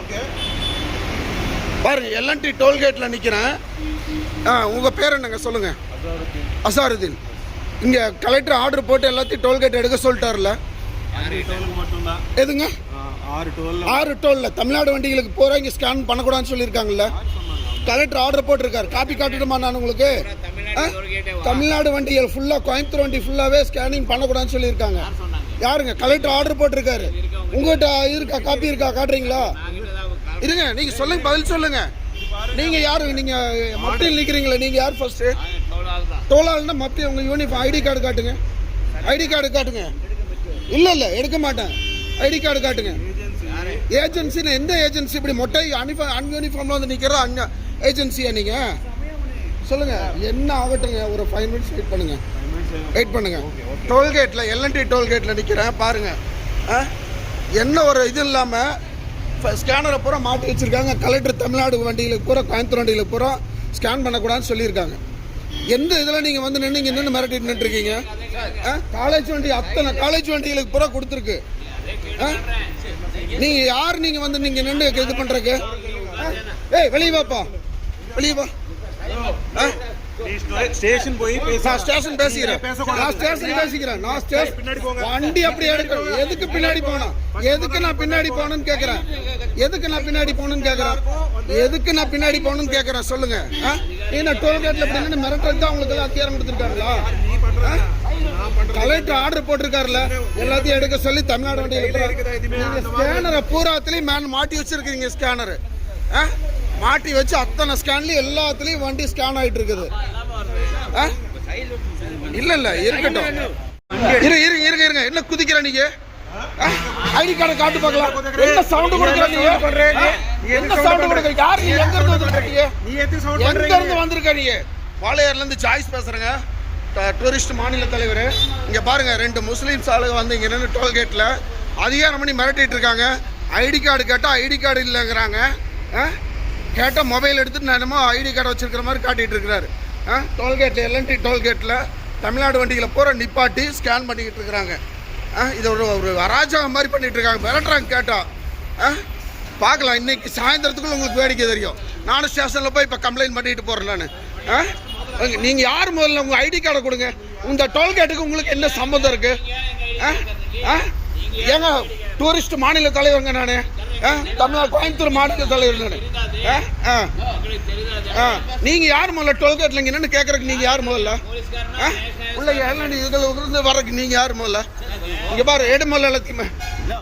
Okay பாருங்க L&T டோல்கேட்டில் நிற்கிறேன் ஆ உங்கள் பேர் என்னங்க சொல்லுங்கள் அசாருதீன். இங்கே கலெக்டர் ஆர்டர் போட்டு எல்லாத்தையும் டோல்கேட் எடுக்க சொல்லிட்டார்ல எதுங்க? ஆறு டோல்ல தமிழ்நாடு வண்டிகளுக்கு பூரா இங்கே ஸ்கேன் பண்ணக்கூடாதுன்னு சொல்லியிருக்காங்கல்ல? கலெக்டர் ஆர்டர் போட்டிருக்காரு. காப்பி காட்டிடுமா நான் உங்களுக்கு? தமிழ்நாடு வண்டிகள் ஃபுல்லாக கோயம்புத்தூர் வண்டி ஃபுல்லாகவே ஸ்கேனிங் பண்ணக்கூடாதுன்னு சொல்லியிருக்காங்க. யாருங்க? கலெக்டர் ஆர்டர் போட்டிருக்காரு. உங்ககிட்ட இருக்கா? காப்பி இருக்கா? காட்டுறீங்களா? இருங்க நீங்க சொல்லுங்க பதில் சொல்லுங்க. நீங்க யாரு? நீங்க மத்தியில் நிக்கிறீங்களா நீங்க யார் ஃபர்ஸ்ட் டோலால்னா மத்திய உங்க யூனிஃபார்ம் ஐடி கார்டு காட்டுங்க. ஐடி கார்டு காட்டுங்க. இல்ல இல்ல எடுக்க மாட்டேன். ஐடி கார்டு காட்டுங்க. ஏஜென்சின்னு எந்த ஏஜென்சி இப்படி மொட்டை அன் அன்யூனிஃபார்ம்ல வந்து நிக்கிற அன் ஏஜென்சியா நீங்க? சொல்லுங்க என்ன ஆகட்டுங்க? ஒரு ஃபைவ் மினிட்ஸ் வெயிட் பண்ணுங்க. வெயிட் பண்ணுங்க. டோல்கேட்ல எல்என்டி டோல்கேட்ல நிக்கிறேன் பாருங்க. ஆ? என்ன ஒரு இது இல்லாம ஸ்கேனரை பூரா மாட்டி வச்சிருக்காங்க. கலெக்டர் தமிழ்நாடு வண்டிகளுக்கு பூரா கோயம்புத்தூர் வண்டிகளுக்கு பூரா ஸ்கேன் பண்ணக்கூடாதுன்னு சொல்லியிருக்காங்க. எந்த இதில் நீங்கள் வந்து நின்று இங்கே நின்று மிரட்டிட்டு நின்றுருக்கீங்க? காலேஜ் வண்டி அத்தனை காலேஜ் வண்டிகளுக்கு பூரா கொடுத்துருக்கு. ஆ? யார் நீங்கள் வந்து நீங்கள் நின்று இது பண்ணுறக்கு ஆ? ஏய் வெளியே வாப்பா. வெளியே வா. ஆ? ஸ்டேஷன் போய் நான் ஸ்டேஷன் பேசிக்கிறேன். நான் ஸ்டேஷன் பேசிக்கிறேன். நான் ஸ்டேஷன் வண்டி அப்படி எடுக்கணும் எதுக்கு பின்னாடி போகணும்? எதுக்கு நான் பின்னாடி போகணும்னு கேட்குறேன் எதுக்கு நான் பின்னாடி போகணும்னு கேட்குறேன் எதுக்கு நான் பின்னாடி போகணும்னு கேட்குறேன் சொல்லுங்க. ஆ? நீ டோல்கேட்டில் இப்படி நின்று தான் உங்களுக்கு எல்லாம் அதிகாரம் கொடுத்துருக்காங்களா? கலெக்டர் ஆர்டர் போட்டிருக்காருல எல்லாத்தையும் எடுக்க சொல்லி தமிழ்நாடு வண்டியில் ஸ்கேனரை பூராத்திலையும் மேன் மாட்டி வச்சிருக்கீங்க ஆ? மாட்டி வச்சு அத்தனை ஸ்கேன்லயும் எல்லாத்துலயும் வண்டி ஸ்கேன் ஆயிட்டு இருக்குது? இல்ல இல்ல இருக்கட்டும். இரு இருங்க இருங்க இருங்க. என்ன குதிக்கிற நீங்க? ஐடி கார்டை காட்டு பார்க்கலாம். என்ன சவுண்ட் கொடுக்குற நீங்க? என்ன சவுண்ட் கொடுக்குற யார் நீ எங்க இருந்து வந்திருக்கீங்க? நீ எத்தனை சவுண்ட் எங்க இருந்து வந்திருக்க நீங்க? வாளையார்ல இருந்து ஜாய்ஸ் பேசுறேங்க. டூரிஸ்ட் மாநில தலைவர். இங்க பாருங்க ரெண்டு முஸ்லீம்ஸ் ஆளுங்க வந்து இங்க நின்று டோல்கேட்ல அதிகாரம் பண்ணி மிரட்டிட்டு இருக்காங்க. ஐடி கார்டு கேட்டா ஐடி கார்டு இல்லைங்கிறாங்க. கேட்டால் மொபைல் எடுத்துட்டு நான் என்னமோ ஐடி கார்டு வச்சுருக்கிற மாதிரி காட்டிகிட்டு இருக்கிறாரு. டோல்கேட்டில் எல்என்டி டோல்கேட்டில் தமிழ்நாடு வண்டிகளை பூரா நிப்பாட்டி ஸ்கேன் பண்ணிக்கிட்டு இருக்கிறாங்க. ஆ? இது ஒரு ஒரு அராஜகம் மாதிரி பண்ணிட்டு இருக்காங்க. விளட்டுறாங்க கேட்டால் ஆ? பார்க்கலாம். இன்றைக்கி சாயந்தரத்துக்குள்ள உங்களுக்கு வேடிக்கை தெரியும். நானும் ஸ்டேஷனில் போய் இப்போ கம்ப்ளைண்ட் பண்ணிட்டு போகிறேன் நான். ஆ? நீங்கள் யார் முதல்ல உங்கள் ஐடி கார்டை கொடுங்க? இந்த டோல்கேட்டுக்கு உங்களுக்கு என்ன சம்மந்தம் இருக்குது ஆ? ஆ? ஏங்க டூரிஸ்ட் மாநில தலைவருங்க நான். தமிழ்நாடு கோயம்புத்தூர் மாநில தலைவர் நீங்க ஆ நீங்கள் யார் முதல்ல டோல்கேட்ல இங்கே என்னன்னு கேட்கறக்கு நீங்கள் யார் முதல்ல? ஆ? உள்ள எல்லாம் இதில் இருந்து வர்றதுக்கு நீங்கள் யார் முதல்ல? இங்கே பாரு எடு முதல்ல எல்லாத்தையுமே.